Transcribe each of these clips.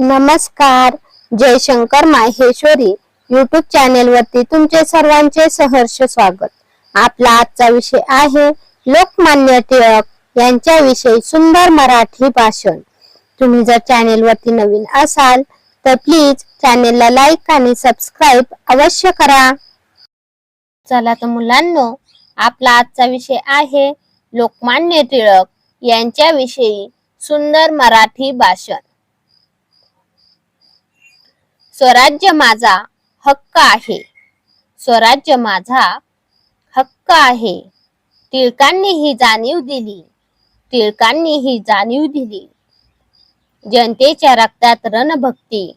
नमस्कार Jaishankar Maheshwari YouTube channel वरती तुमचे सर्वांचे सहर्ष स्वागत. आपला आजचा विषय आहे लोकमान्य टिळक यांच्याविषयी सुंदर मराठी भाषण. तुम्ही जर चॅनेल वरती नवीन असाल तर प्लीज चॅनेलला लाईक आणि सबस्क्राईब अवश्य करा. चला तर मुलांनो आपला आजचा विषय आहे लोकमान्य टिळक यांच्याविषयी सुंदर मराठी भाषण. स्वराज्य माझा हक्क आहे. स्वराज्य माझा हक्क आहे. टिळकांनी ही जाणीव दिली. टिळकांनी ही जाणीव दिली. जनतेच्या रक्तात रणभक्ती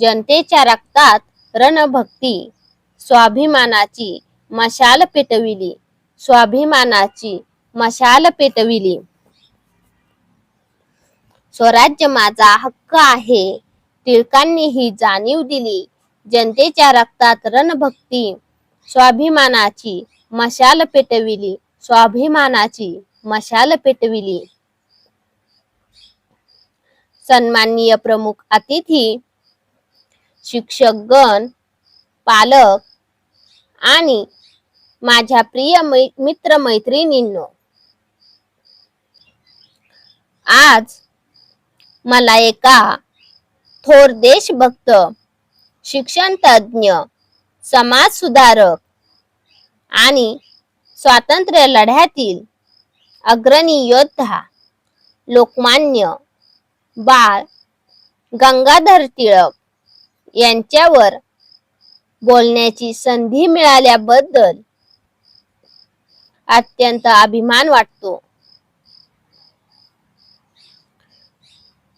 जनतेच्या रक्तात रणभक्ती. स्वाभिमानाची मशाल पेटविली. स्वाभिमानाची मशाल पेटविली. स्वराज्य माझा हक्क आहे. टिळकांनी ही जाणीव दिली. जनतेच्या रक्तात रणभक्ती स्वाभिमानाची मशाल पेटविली. स्वाभिमानाची मशाल पेटविली. सन्माननीय प्रमुख अतिथी शिक्षकगण पालक आणि माझ्या प्रिय मै- मित्र मैत्रिणींनो आज मला एका थोर देशभक्त शिक्षण तज्ञ समाज सुधारक आणि स्वातंत्र्य लढ्यातील अग्रणी योद्धा लोकमान्य बाळ गंगाधर टिळक यांच्यावर बोलण्याची संधी मिळाल्याबद्दल अत्यंत अभिमान वाटतो.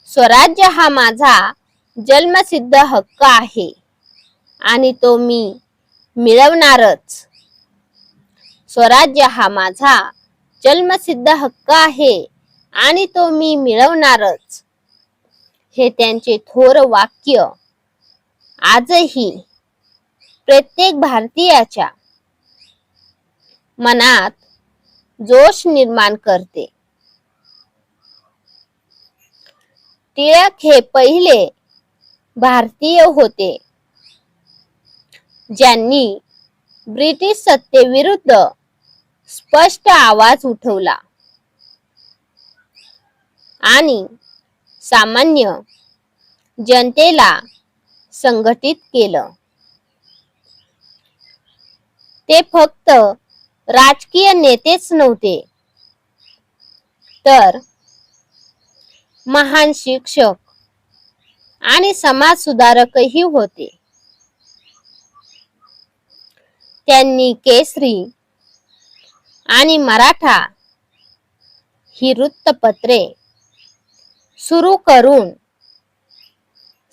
स्वराज्य हा माझा जन्मसिद्ध हक्क आहे आणि तो मी मिळवणारच. स्वराज्य हा माझा जन्मसिद्ध हक्क आहे आणि तो मी मिळवणारच. हे त्यांचे थोर वाक्य आजही प्रत्येक भारतीयाच्या मनात जोश निर्माण करते. टिळक हे पहिले भारतीय होते. ज्यांनी ब्रिटिश सत्तेविरुद्ध स्पष्ट आवाज उठवला. आणि सामान्य जनतेला संघटित केलं. ते फक्त राजकीय नेतेच नव्हते तर महान शिक्षक आणि समाज सुधारकही होते. त्यांनी केसरी आणि मराठा ही वृत्तपत्रे सुरू करून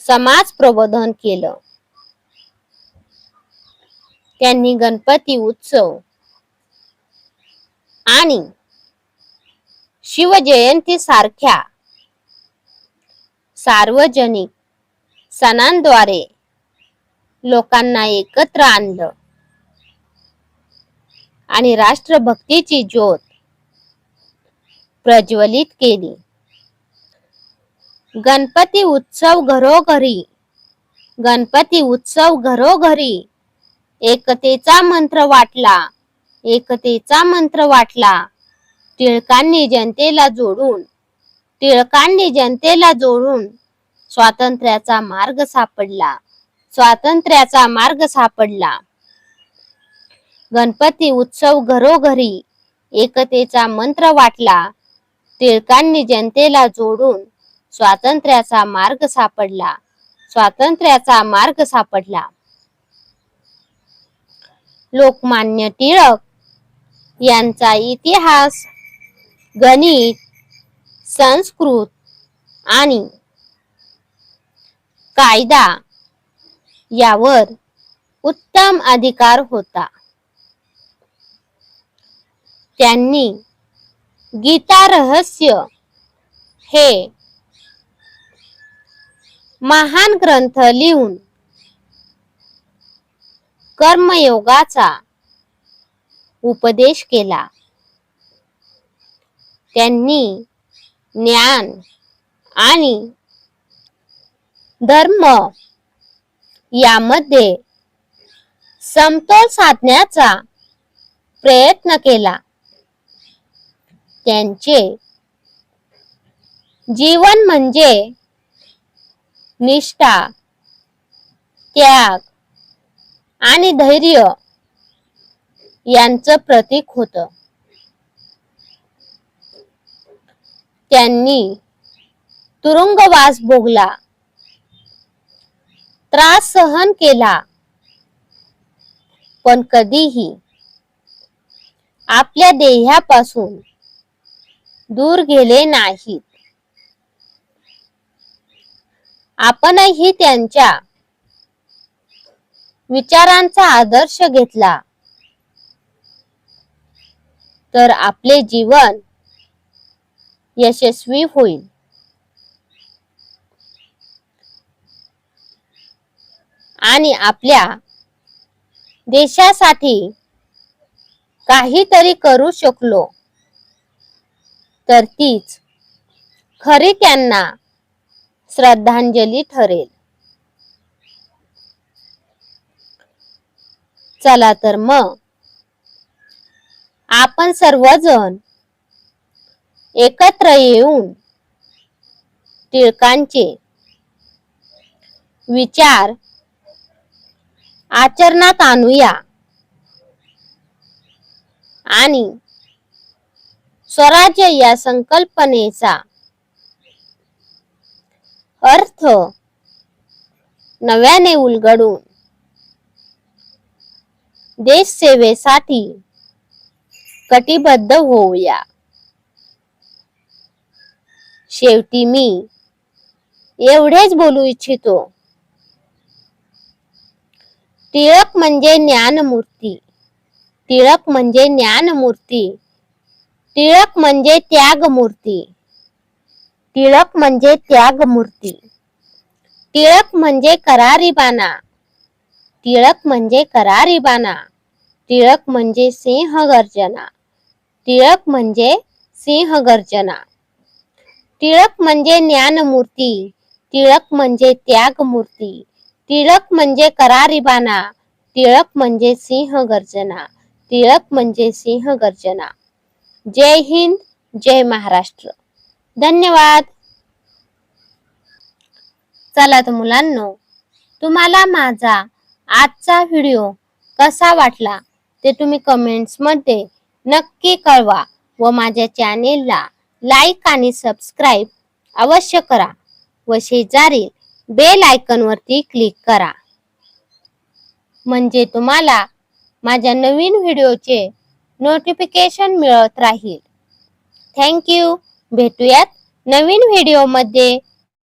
समाज प्रबोधन केलं. त्यांनी गणपती उत्सव आणि शिवजयंती सारख्या सार्वजनिक सणांद्वारे लोकांना एकत्र आणलं. आणि राष्ट्रभक्तीची ज्योत प्रज्वलित केली. गणपती उत्सव घरोघरी गणपती उत्सव घरोघरी एकतेचा मंत्र वाटला एकतेचा मंत्र वाटला. टिळकांनी जनतेला जोडून टिळकांनी जनतेला जोडून स्वातंत्र्याचा मार्ग सापडला. स्वातंत्र्याचा मार्ग सापडला. गणपती उत्सव घरोघरी एकतेचा मंत्र वाटला. टिळकांनी जनतेला जोडून स्वातंत्र्याचा मार्ग सापडला. स्वातंत्र्याचा मार्ग सापडला. लोकमान्य टिळक यांचा इतिहास गणित संस्कृत आणि कायदा यावर उत्तम अधिकार होता. त्यांनी गीता रहस्य हे महान ग्रंथ लिहून कर्मयोगाचा उपदेश केला. त्यांनी ज्ञान आणि धर्म. यामध्ये समतोल साधण्याचा प्रयत्न केला. त्यांचे जीवन म्हणजे निष्ठा त्याग आणि धैर्य यांचं प्रतीक होत. त्यांनी तुरुंगवास भोगला. त्रास सहन केला. पण कधीही आपल्या देहापासून दूर गेले नाहीत. आपणही त्यांच्या विचारांचा आदर्श घेतला. तर आपले जीवन यशस्वी होईल. आणि आपल्या देशासाठी काहीतरी करू शकलो. तर तीच खरी त्यांना श्रद्धांजली ठरेल. चला तर मग आपण सर्वजण एकत्र येऊन टिळकांचे विचार आचरणात आणूया. आणि स्वराज्य या संकल्पनेचा अर्थ नव्याने उलगडून देश सेवेसाठी कटिबद्ध होऊया. शेवटी मी एवढेच बोलू इच्छितो. टिळक ज्ञानमूर्ती टिळक म्हणजे ज्ञानमूर्ती टिळक त्यागमूर्ती टिळक म्हणजे त्यागमूर्ती टिळक म्हणजे करारीबाना टिळक म्हणजे करारीबाना टिळक म्हणजे सिंह गर्जना टिळक सिंह गर्जना टिळक म्हणजे ज्ञानमूर्ती टिळक म्हणजे त्यागमूर्ती टिळक म्हणजे करारीबाना टिळक म्हणजे सिंह गर्जना टिळक म्हणजे सिंह गर्जना. जय हिंद जय महाराष्ट्र. धन्यवाद. चला तर मुलांनो तुम्हाला माझा आजचा व्हिडिओ कसा वाटला ते तुम्ही कमेंट्समध्ये नक्की कळवा व माझ्या चॅनेलला लाईक आणि सबस्क्राईब अवश्य करा व शेजारील बेल आयकन वरती क्लिक करा. म्हणजे तुम्हाला माझ्या नवीन व्हिडिओचे नोटिफिकेशन मिळत राहील. थँक्यू भेटूयात नवीन व्हिडिओमध्ये.